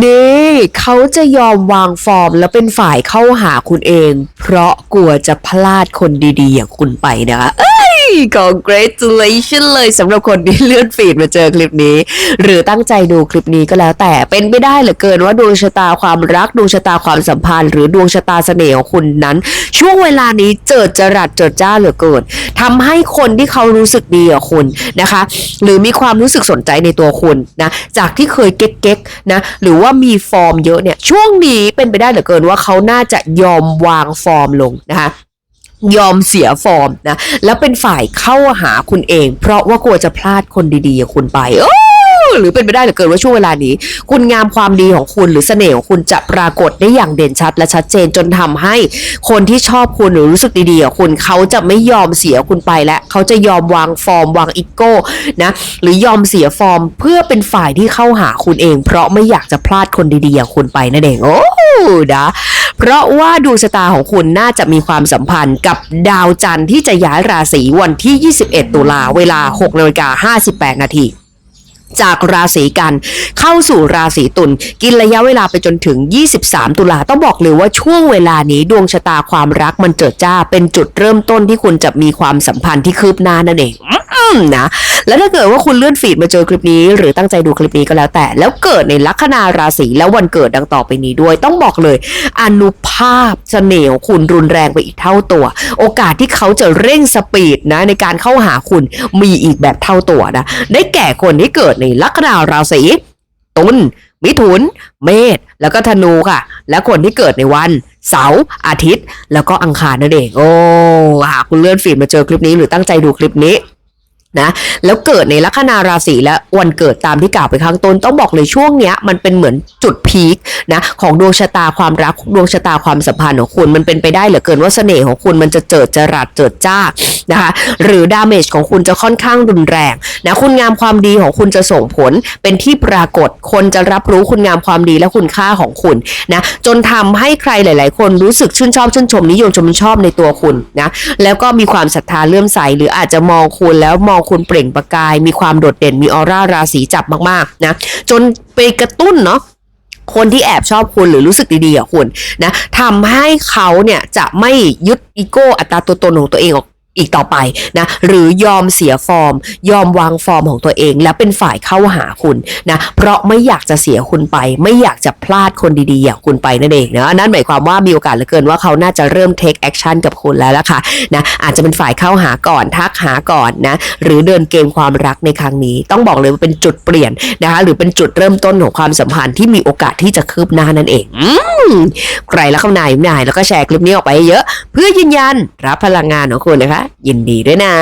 นี่เขาจะยอมวางฟอร์มแล้วเป็นฝ่ายเข้าหาคุณเอง เพราะกลัวจะพลาดคนดีๆ อย่างคุณไปนะคะ congratulation เลยสำหรับคนที่เลื่อนฟีดมาเจอคลิปนี้ หรือตั้งใจดูคลิปนี้ก็แล้วแต่เป็นไม่ได้เหลือเกินว่าดวงชะตาความรักดวงชะตาความสัมพันธ์ หรือดวงชะตาเสน่ห์ของคุณนั้น ช่วงเวลานี้เจิดจรัสเจิดจ้าเหลือเกินทำให้คนที่เขารู้สึกดีกับคุณนะคะ หรือมีความรู้สึกสนใจในตัวคุณนะจากที่เคยเก๊กๆนะหรือว่ามีฟอร์มเยอะเนี่ยช่วงนี้เป็นไปได้เหลือเกินว่าเขาน่าจะยอมวางฟอร์มลงนะคะ ยอมเสียฟอร์มนะ แล้วเป็นฝ่ายเข้าหาคุณเอง เพราะว่ากลัวจะพลาดคนดีๆอย่างคุณไปโอ้หรือเป็นไปได้เหลือเกินว่าช่วงเวลานี้ คุณงามความดีของคุณหรือเสน่ห์ของคุณจะปรากฏได้อย่างเด่นชัดและชัดเจนจนทำให้คนที่ชอบคุณหรือรู้สึกดีๆกับคุณเขาจะไม่ยอมเสียคุณไปและเขาจะยอมวางฟอร์มวางอีโก้นะหรือยอมเสียฟอร์มเพื่อเป็นฝ่ายที่เข้าหาคุณเอง เพราะไม่อยากจะพลาดคนดีๆอย่างคุณไปนั่นเองโอ้นะ เพราะว่าดวงชะตาของคุณน่าจะมีความสัมพันธ์กับดาวจันทร์ที่จะย้ายราศีวันที่ 21 ตุลาเวลา6นาฬิกา58 นาทีจากราศีกันเข้าสู่ราศีตุลกินระยะเวลาไปจนถึง 23 ตุลาต้องบอกเลยว่าช่วงเวลานี้ดวงชะตาความรักมันเจิดจ้าเป็นจุดเริ่มต้นที่คุณจะมีความสัมพันธ์ที่คืบหน้านั่นเอง มนะ แล้วถ้าเกิดว่าคุณเลื่อนฟีดมาเจอคลิปนี้ หรือตั้งใจดูคลิปนี้ก็แล้วแต่ แล้วเกิดในลัคนาราศีแล้ววันเกิดดังต่อไปนี้ด้วย ต้องบอกเลยอนุภาพเสน่ห์ของคุณรุนแรงไปอีกเท่าตัว โอกาสที่เขาจะเร่งสปีดนะในการเข้าหาคุณมีอีกแบบเท่าตัวนะ ได้แก่คนที่เกิดในลัคนาราศีตุลมิถุน เมษ แล้วก็ธนูค่ะ และคนที่เกิดในวัน เสาร์อาทิตย์ แล้วก็อังคารนั่นเอง โอ้หากคุณเลื่อนฟีดมาเจอคลิปนี้หรือตั้งใจดูคลิปนี้ นะแล้วเกิดในลัคนาราศีและวันเกิดตามที่กล่าวไปข้างต้นต้องบอกเลยช่วงเนี้ยมันเป็นเหมือนจุดพีคนะของดวงชะตาความรักดวงชะตาความสัมพันธ์ของคุณมันเป็นไปได้เหลือเกินว่าเสน่ห์ของคุณมันจะเจิดจรัสเจิดจ้านะคะหรือดาเมจของคุณจะค่อนข้างรุนแรงนะคุณงามความดีของคุณจะส่งผลเป็นที่ปรากฏคนจะรับรู้คุณงามความดีและคุณค่าของคุณนะจนทำให้ใครหลาย ๆ คนรู้สึกชื่นชอบชื่นชมนิยมชมชอบในตัวคุณนะแล้วก็มีความศรัทธาเลื่อมใสหรืออาจจะมองคุณแล้วมองคุณเปล่งประกาย มีความโดดเด่นมีออร่าราศีจับมากๆนะจนไปกระตุ้นเนาะคนที่แอบชอบคุณหรือรู้สึกดีๆกับคุณนะทำให้เขาเนี่ยจะไม่ยึดอีโก้อัตราตัวตนของตัวเองออก อีกต่อไปนะหรือยอมเสียฟอร์ม ยอมวางฟอร์มของตัวเอง แล้วเป็นฝ่ายเข้าหาคุณนะเพราะไม่อยากจะเสียคุณไป ไม่อยากจะพลาดคนดีๆอย่างคุณไปนั่นเองนะนั่นหมายความว่ามีโอกาสเหลือเกินว่าเขาน่าจะเริ่ม take action กับคุณแล้วล่ะค่ะนะอาจจะเป็นฝ่ายเข้าหาก่อนทักหาก่อนนะหรือเดินเกมความรักในครั้งนี้ ต้องบอกเลยว่าเป็นจุดเปลี่ยนนะคะหรือเป็นจุดเริ่มต้นของความสัมพันธ์ที่มีโอกาสที่จะคืบหน้านั่นเองอืมใครแล้วเข้านายนายแล้วก็แชร์คลิปนี้ออกไปเยอะ เพื่อยืนยันรับพลังงานของคุณนะคะยินดีด้วยนะ